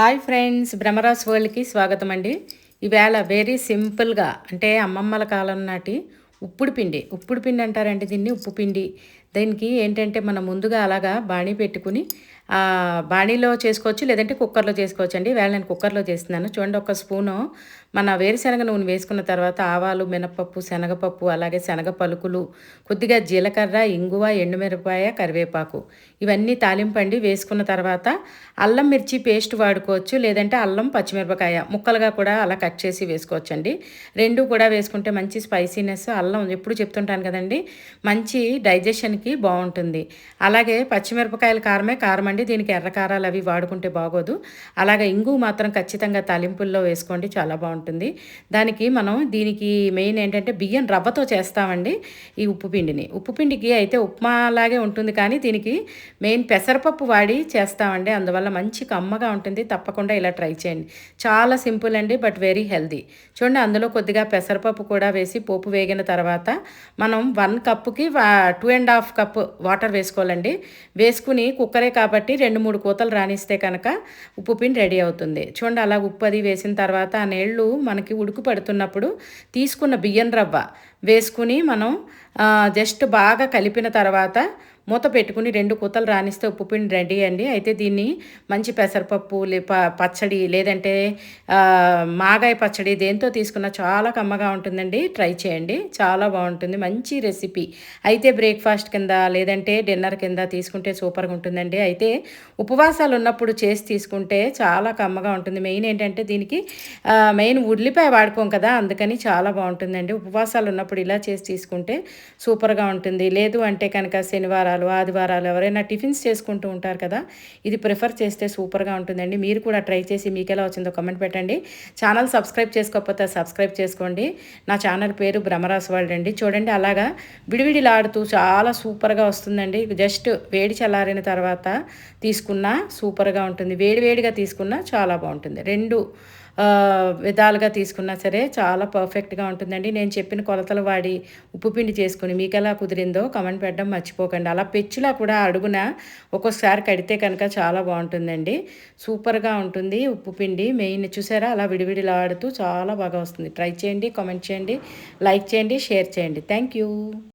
Hi friends Brahmaraj వరల్డ్కి స్వాగతం అండి. ఈవేళ వెరీ సింపుల్గా అంటే అమ్మమ్మల కాలం నాటి ఉప్పుడు పిండి. ఉప్పుడు పిండి అంటారండి దీన్ని ఉప్పు పిండి. దీనికి ఏంటంటే మనం ముందుగా అలాగా బాణీ పెట్టుకుని బాణీలో చేసుకోవచ్చు లేదంటే కుక్కర్లో చేసుకోవచ్చు అండి వేళ నేను కుక్కర్లో చేస్తున్నాను. చూడండి ఒక స్పూను మన వేరుశనగ నూనె వేసుకున్న తర్వాత ఆవాలు మినపప్పు శనగపప్పు అలాగే శనగ పలుకులు కొద్దిగా జీలకర్ర ఇంగువ ఎండుమిరపాయ కరివేపాకు. ఇవన్నీ తాలింపండి వేసుకున్న తర్వాత అల్లం మిర్చి పేస్ట్ వాడుకోవచ్చు లేదంటే అల్లం పచ్చిమిరపకాయ ముక్కలుగా కూడా అలా కట్ చేసి వేసుకోవచ్చు అండి రెండు కూడా వేసుకుంటే మంచి స్పైసీనెస్ అల్లం ఎప్పుడు చెప్తుంటాను కదండి మంచి డైజెషన్కి బాగుంటుంది. అలాగే పచ్చిమిరపకాయల కారమే కారం అండి. దీనికి ఎర్ర కారాలు అవి వాడుకుంటే బాగోదు. అలాగే ఇంగు మాత్రం ఖచ్చితంగా తాలింపుల్లో వేసుకోండి. చాలా బాగుంటుంది. దానికి మనం దీనికి మెయిన్ ఏంటంటే బియ్యం రవ్వతో చేస్తామండి ఈ ఉప్పు పిండిని. ఉప్పు పిండికి అయితే ఉప్మా లాగే ఉంటుంది కానీ దీనికి మెయిన్ పెసరపప్పు వాడి చేస్తామండి. అందువల్ల మంచి కమ్మగా ఉంటుంది. తప్పకుండా ఇలా ట్రై చేయండి. చాలా సింపుల్ అండి బట్ వెరీ హెల్దీ. చూడండి అందులో కొద్దిగా పెసరపప్పు కూడా వేసి పోపు వేగిన తర్వాత మనం వన్ కప్పుకి two and half cup water వేసుకోవాలండి. వేసుకుని కుక్కరే కాబట్టి రెండు మూడు కూతలు రానిస్తే కనుక ఉప్పు పిండి రెడీ అవుతుంది. చూడండి అలా ఉప్పు అది వేసిన తర్వాత ఆ నీళ్ళు మనకి ఉడుకు పడుతున్నప్పుడు తీసుకున్న బియ్యం రవ్వ వేసుకుని మనం జస్ట్ బాగా కలిపిన తర్వాత మూత పెట్టుకుని రెండు కూతలు రానిస్తే ఉప్పు పిండి రెడీ అండి. అయితే దీన్ని మంచి పెసరపప్పు లే పచ్చడి లేదంటే మాగాయ పచ్చడి దేంతో తీసుకున్నా చాలా కమ్మగా ఉంటుందండి. ట్రై చేయండి. చాలా బాగుంటుంది. మంచి రెసిపీ. అయితే బ్రేక్ఫాస్ట్ కింద లేదంటే డిన్నర్ కింద తీసుకుంటే సూపర్గా ఉంటుందండి. అయితే ఉపవాసాలు ఉన్నప్పుడు చేసి తీసుకుంటే చాలా కమ్మగా ఉంటుంది. మెయిన్ ఏంటంటే దీనికి మెయిన్ ఉల్లిపాయ వాడుకోం కదా అందుకని చాలా బాగుంటుందండి. ఉపవాసాలు ఉన్నప్పుడు ఇలా చేసి తీసుకుంటే సూపర్గా ఉంటుంది. లేదు అంటే కనుక శనివారాలు ఆదివారాలు ఎవరైనా టిఫిన్స్ చేసుకుంటూ ఉంటారు కదా ఇది ప్రిఫర్ చేస్తే సూపర్గా ఉంటుందండి. మీరు కూడా ట్రై చేసి మీకు ఎలా వచ్చిందో కమెంట్ పెట్టండి. ఛానల్ సబ్స్క్రైబ్ చేసుకోకపోతే సబ్స్క్రైబ్ చేసుకోండి. నా ఛానల్ పేరు బ్రహ్మరాస్ వరల్డ్ అండి. చూడండి అలాగా విడివిడిలాడుతూ చాలా సూపర్గా వస్తుందండి. జస్ట్ వేడి చల్లారిన తర్వాత తీసుకున్నా సూపర్గా ఉంటుంది. వేడి వేడిగా తీసుకున్నా చాలా బాగుంటుంది. రెండు విధాలుగా తీసుకున్నా సరే చాలా పర్ఫెక్ట్గా ఉంటుందండి. నేను చెప్పిన కొలతలు వాడి ఉప్పు పిండి చేసుకుని మీకు ఎలా కుదిరిందో కమెంట్ పెట్టడం మర్చిపోకండి. అలా పెచ్చులా కూడా అడుగున ఒక్కొక్కసారి కడితే కనుక చాలా బాగుంటుందండి. సూపర్గా ఉంటుంది ఉప్పు పిండి. మెయిన్ చూసారా? అలా విడివిడిలాడుతూ చాలా బాగా వస్తుంది. ట్రై చేయండి కామెంట్ చేయండి లైక్ చేయండి షేర్ చేయండి. Thank you